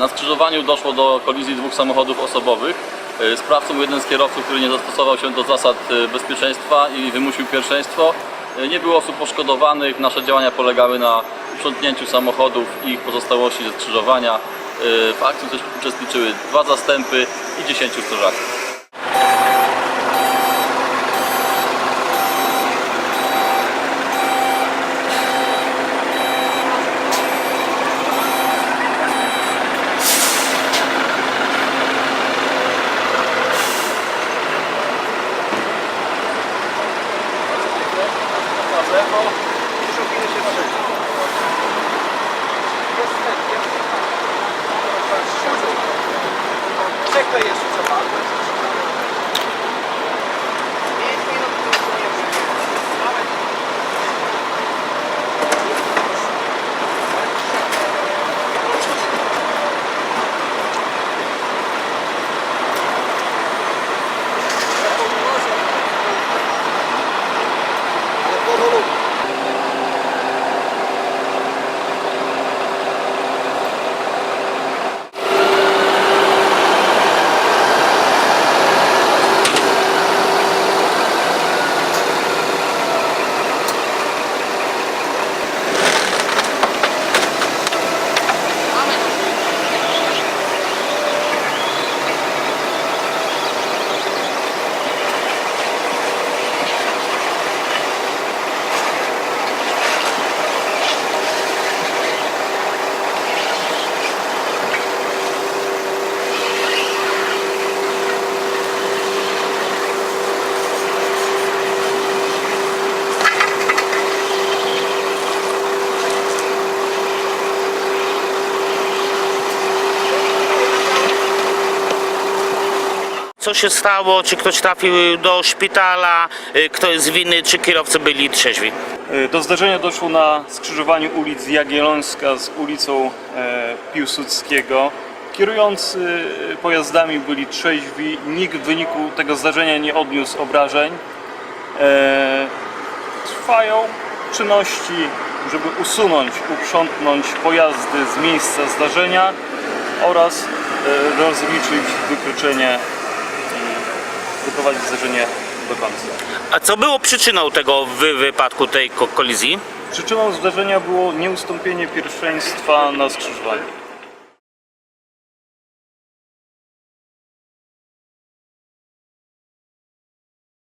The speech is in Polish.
Na skrzyżowaniu doszło do kolizji dwóch samochodów osobowych. E, Sprawcą jeden z kierowców, który nie zastosował się do zasad e, bezpieczeństwa i wymusił pierwszeństwo. E, Nie było osób poszkodowanych. Nasze działania polegały na uprzątnięciu samochodów i ich pozostałości ze skrzyżowania. W akcji też uczestniczyły dwa zastępy i 10 strażaków. Zé Paulo. Co się stało? Czy ktoś trafił do szpitala? Y, Kto jest winny? Czy kierowcy byli trzeźwi? Do zdarzenia doszło na skrzyżowaniu ulic Jagiellońska z ulicą e, Piłsudskiego. Kierujący pojazdami byli trzeźwi, nikt w wyniku tego zdarzenia nie odniósł obrażeń. E, Trwają czynności, żeby usunąć, uprzątnąć pojazdy z miejsca zdarzenia oraz e, rozliczyć wykroczenie doprowadzić zdarzenie do końca. A co było przyczyną tego wy wypadku, tej ko- kolizji? Przyczyną zdarzenia było nieustąpienie pierwszeństwa na skrzyżowaniu.